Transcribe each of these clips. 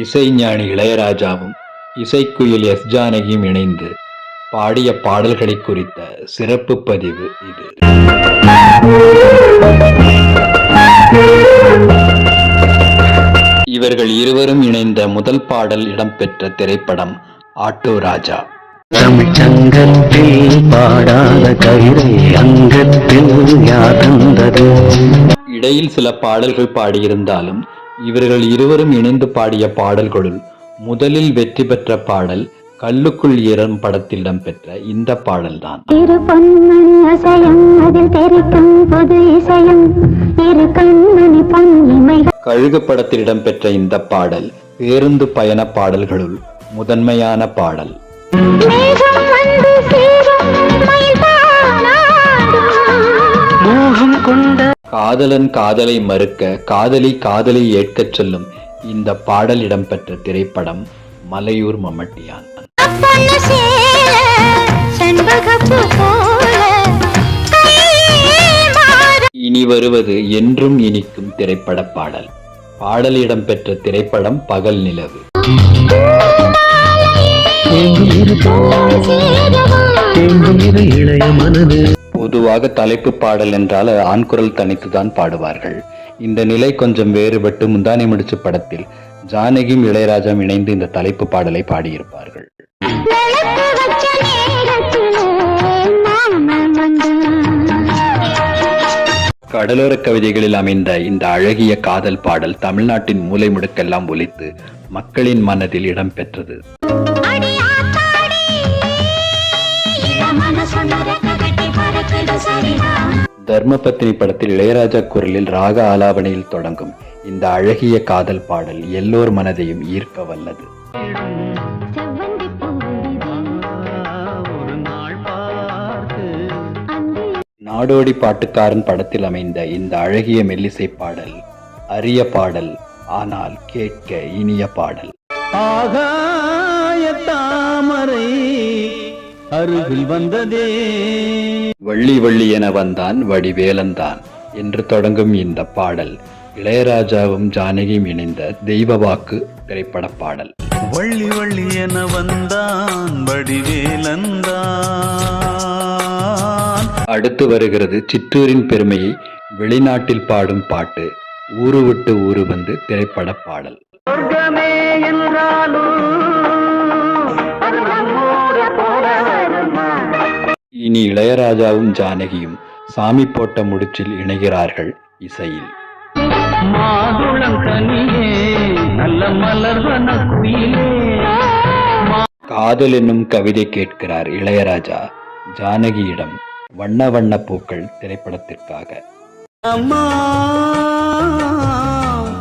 இசைஞானி இளையராஜாவும் இசைக்குயில் எஸ். ஜானகியும் இணைந்து பாடிய பாடல்களை குறித்த சிறப்பு பதிவு இது. இவர்கள் இருவரும் இணைந்த முதல் பாடல் இடம்பெற்ற திரைப்படம் ஆட்டோ ராஜா. தமிழ்ச்சங்கத்தில் பாடாத கவிதை அங்கத்தில் யார் தந்தது? இடையில் சில பாடல்கள் பாடியிருந்தாலும் இவர்கள் இருவரும் இணைந்து பாடிய பாடல்களுள் முதலில் வெற்றி பெற்ற பாடல் கல்லுக்குள் ஈரம் படத்தில் இடம்பெற்ற இந்த பாடல்தான். இரு பொன்மணி அசையும் அதில் தெரிக்கும் புது இசையும் இரு கண்மணி பொன்னிமைகள் கழுகு படத்தில் இடம்பெற்ற இந்த பாடல் பேருந்து பயண பாடல்களுள் முதன்மையான பாடல். கொண்ட காதலன் காதலை மறுக்க காதலி காதலை ஏற்கச் சொல்லும் இந்த பாடல் இடம்பெற்ற திரைப்படம் மலையூர் மம்மட்டியான் இனி வருவது என்றும் இனிக்கும் திரைப்பட பாடல். பாடல் இடம்பெற்ற திரைப்படம் பகல் நிலவு. இளைய மனது. பொதுவாக தலைப்பு பாடல் என்றால் ஆண்குரல் தனித்துதான் பாடுவார்கள். இந்த நிலை கொஞ்சம் வேறுபட்டு முந்தானை முடிச்சு படத்தில் ஜானகியும் இளையராஜாவும் இணைந்து இந்த தலைப்பு பாடலை பாடியிருப்பார்கள். கடலோர கவிதைகளில் அமைந்த இந்த அழகிய காதல் பாடல் தமிழ்நாட்டின் மூலை முடுக்கெல்லாம் ஒலித்து மக்களின் மனதில் இடம்பெற்றது தர்மபத்தினி படத்தில் இளையராஜா குரலில் ராக ஆலாபனையில் தொடங்கும். இந்த அழகிய காதல் பாடல் எல்லோர் மனதையும் ஈர்க்க வல்லது. நாடோடி பாட்டுக்காரன் படத்தில் அமைந்த இந்த அழகிய மெல்லிசை பாடல் அரிய பாடல் ஆனால் கேட்க இனிய பாடல். ஆகாய தாமரை அருகில் வந்ததே. வள்ளி வள்ளி என வந்தான் வடிவேலந்தான் என்று தொடங்கும் இந்த பாடல் இளையராஜாவும் ஜானகியும் இணைந்த தெய்வ வாக்கு திரைப்பட பாடல். வள்ளி வள்ளி என வந்தான் வடிவேலந்தான். அடுத்து வருகிறது சிற்றூரின் பெருமையை வெளிநாட்டில் பாடும் பாட்டு ஊரு விட்டு ஊரு வந்து திரைப்பட பாடல். சொர்க்கமே என்றாலும் இனி இளையராஜாவும் ஜானகியும் சாமி போட்ட முடிச்சில் இணைகிறார்கள் இசையில். காதல் என்னும் கவிதை கேட்கிறார் இளையராஜா ஜானகியிடம் வண்ண வண்ண பூக்கள் திரைப்படத்திற்காக. அம்மா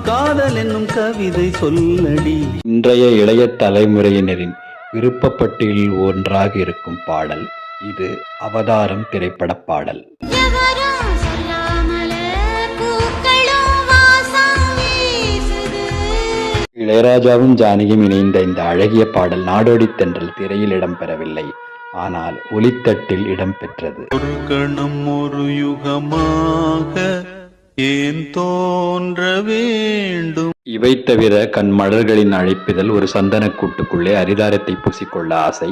காதல் என்னும் கவிதை சொல்லடி. இன்றைய இளைய தலைமுறையினரின் விருப்பப்பட்டியலில் ஒன்றாக இருக்கும் பாடல் இது அவதாரம் திரைப்பட பாடல். எவரும் சொல்லாமலே பூக்களும் வாசம் வீசுது. இளையராஜாவும் ஜானகியும் இணைந்த இந்த அழகிய பாடல் நாடோடி தென்றல் திரையில் இடம்பெறவில்லை. ஆனால் ஒலித்தட்டில் இடம்பெற்றது ஒரு கணம் ஒரு யுகமாக ஏன் தோன்ற வேண்டும்? இவை தவிர கண் மலர்களின் அழைப்பிதழ் ஒரு சந்தன கூட்டுக்குள்ளே அரிதாரத்தை பூசிக்கொள்ள ஆசை.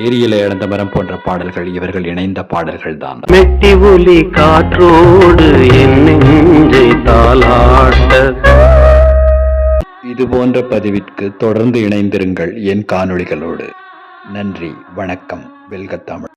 ஏரியில இழந்த மரம் போன்ற பாடல்கள் இவர்கள் இணைந்த பாடல்கள் தான் மெட்டி ஒலி காற்றோடு இது போன்ற பதிவிற்கு தொடர்ந்து இணைந்திருங்கள் என் காணொளிகளோடு. நன்றி வணக்கம் வெல்க தமிழ்.